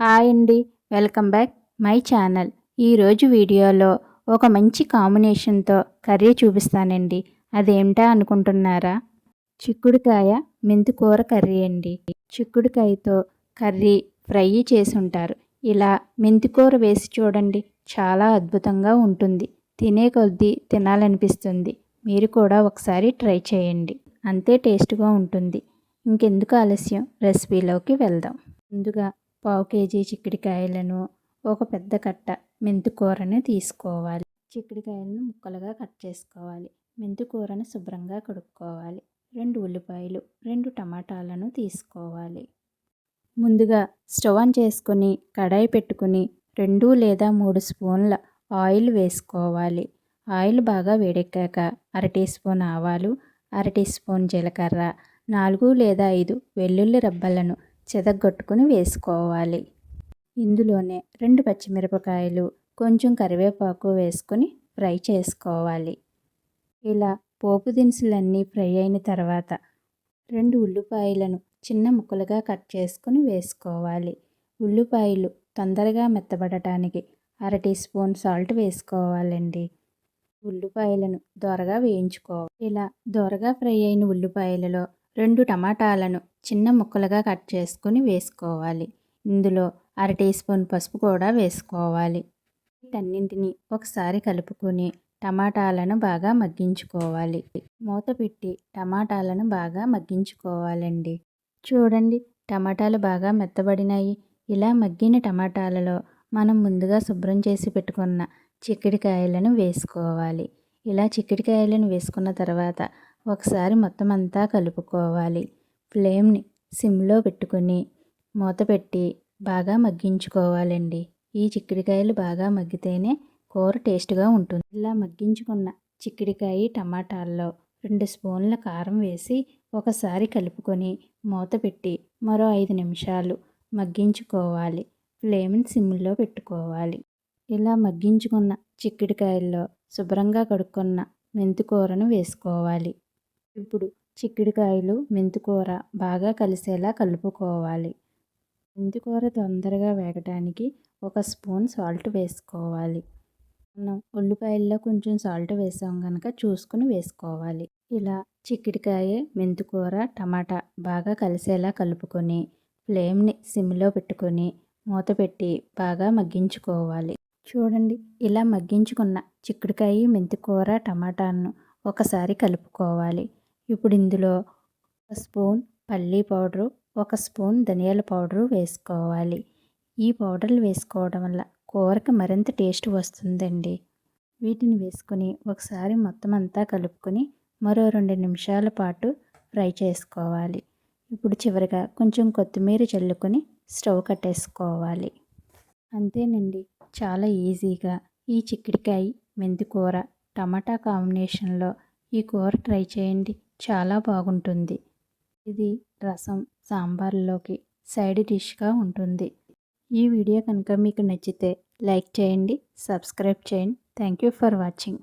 Hi అండి. Welcome back my channel. ఈరోజు వీడియోలో ఒక మంచి కాంబినేషన్తో కర్రీ చూపిస్తానండి. అదేమిటా అనుకుంటున్నారా? చిక్కుడుకాయ మెంతికూర కర్రీ అండి. చిక్కుడుకాయతో కర్రీ ఫ్రై చేసి ఉంటారు ఇలా మెంతికూర వేసి చూడండి. చాలా అద్భుతంగా ఉంటుంది. తినే కొద్దీ తినాలనిపిస్తుంది. మీరు కూడా ఒకసారి ట్రై చేయండి. అంతే టేస్ట్గా ఉంటుంది. ఇంకెందుకు ఆలస్యం? రెసిపీలోకి వెళ్దాం. ముందుగా పావు కేజీ చిక్కుడుకాయలను ఒక పెద్ద కట్ట మెంతికూరని తీసుకోవాలి. చిక్కుడికాయలను ముక్కలుగా కట్ చేసుకోవాలి. మెంతికూరను శుభ్రంగా కడుక్కోవాలి. రెండు ఉల్లిపాయలు రెండు టమాటాలను తీసుకోవాలి. ముందుగా స్టవ్ ఆన్ చేసుకొని కడాయి పెట్టుకుని రెండు లేదా మూడు స్పూన్ల ఆయిల్ వేసుకోవాలి. ఆయిల్ బాగా వేడెక్కాక అర టీ స్పూన్ ఆవాలు అర టీ స్పూన్ జీలకర్ర నాలుగు లేదా ఐదు వెల్లుల్లి రబ్బలను చెదగొట్టుకుని వేసుకోవాలి. ఇందులోనే రెండు పచ్చిమిరపకాయలు కొంచెం కరివేపాకు వేసుకొని ఫ్రై చేసుకోవాలి. ఇలా పోపు దినుసులన్నీ ఫ్రై అయిన తర్వాత రెండు ఉల్లిపాయలను చిన్న ముక్కలుగా కట్ చేసుకుని వేసుకోవాలి. ఉల్లిపాయలు తొందరగా మెత్తబడటానికి అర టీ స్పూన్ సాల్ట్ వేసుకోవాలండి. ఉల్లిపాయలను దోరగా వేయించుకోవాలి. ఇలా దోరగా ఫ్రై అయిన ఉల్లిపాయలలో రెండు టమాటాలను చిన్న ముక్కలుగా కట్ చేసుకుని వేసుకోవాలి. ఇందులో అర టీ స్పూన్ పసుపు కూడా వేసుకోవాలి. వీటన్నింటిని ఒకసారి కలుపుకొని టమాటాలను బాగా మగ్గించుకోవాలి. మూత పెట్టి టమాటాలను బాగా మగ్గించుకోవాలండి. చూడండి టమాటాలు బాగా మెత్తబడినాయి. ఇలా మగ్గిన టమాటాలలో మనం ముందుగా శుభ్రం చేసి పెట్టుకున్న చిక్కడికాయలను వేసుకోవాలి. ఇలా చిక్కడికాయలను వేసుకున్న తర్వాత ఒకసారి మొత్తం అంతా కలుపుకోవాలి. ఫ్లేమ్ని సిమ్లో పెట్టుకొని మూత పెట్టి బాగా మగ్గించుకోవాలండి. ఈ చిక్కుడుకాయలు బాగా మగ్గితేనే కూర టేస్ట్గా ఉంటుంది. ఇలా మగ్గించుకున్న చిక్కుడుకాయ టమాటాల్లో రెండు స్పూన్ల కారం వేసి ఒకసారి కలుపుకొని మూత పెట్టి మరో ఐదు నిమిషాలు మగ్గించుకోవాలి. ఫ్లేమ్ని సిమ్లో పెట్టుకోవాలి. ఇలా మగ్గించుకున్న చిక్కుడుకాయల్లో శుభ్రంగా కడుక్కున్న మెంతికూరను వేసుకోవాలి. ఇప్పుడు చిక్కుడుకాయలు మెంతికూర బాగా కలిసేలా కలుపుకోవాలి. మెంతికూర తొందరగా వేగడానికి ఒక స్పూన్ సాల్ట్ వేసుకోవాలి. మనం ఉల్లిపాయల్లో కొంచెం సాల్ట్ వేసాం కనుక చూసుకుని వేసుకోవాలి. ఇలా చిక్కుడుకాయ మెంతికూర టమాటా బాగా కలిసేలా కలుపుకొని ఫ్లేమ్ని సిమ్లో పెట్టుకొని మూత పెట్టి బాగా మగ్గించుకోవాలి. చూడండి ఇలా మగ్గించుకున్న చిక్కుడుకాయ మెంతికూర టమాటాను ఒకసారి కలుపుకోవాలి. ఇప్పుడు ఇందులో ఒక స్పూన్ పల్లీ పౌడరు ఒక స్పూన్ ధనియాల పౌడరు వేసుకోవాలి. ఈ పౌడర్లు వేసుకోవడం వల్ల కూరకి మరింత టేస్ట్ వస్తుందండి. వీటిని వేసుకొని ఒకసారి మొత్తం అంతా కలుపుకొని మరో రెండు నిమిషాల పాటు ఫ్రై చేసుకోవాలి. ఇప్పుడు చివరిగా కొంచెం కొత్తిమీర చల్లుకొని స్టవ్ కట్టేసుకోవాలి. అంతేనండి చాలా ఈజీగా. ఈ చిక్కుడుకాయ మెంతికూర టమాటా కాంబినేషన్లో ఈ కూర ట్రై చేయండి. చాలా బాగుంటుంది. ఇది రసం సాంబార్లోకి సైడ్ డిష్గా ఉంటుంది. ఈ వీడియో కనుక మీకు నచ్చితే లైక్ చేయండి సబ్స్క్రైబ్ చేయండి. Thank you for watching.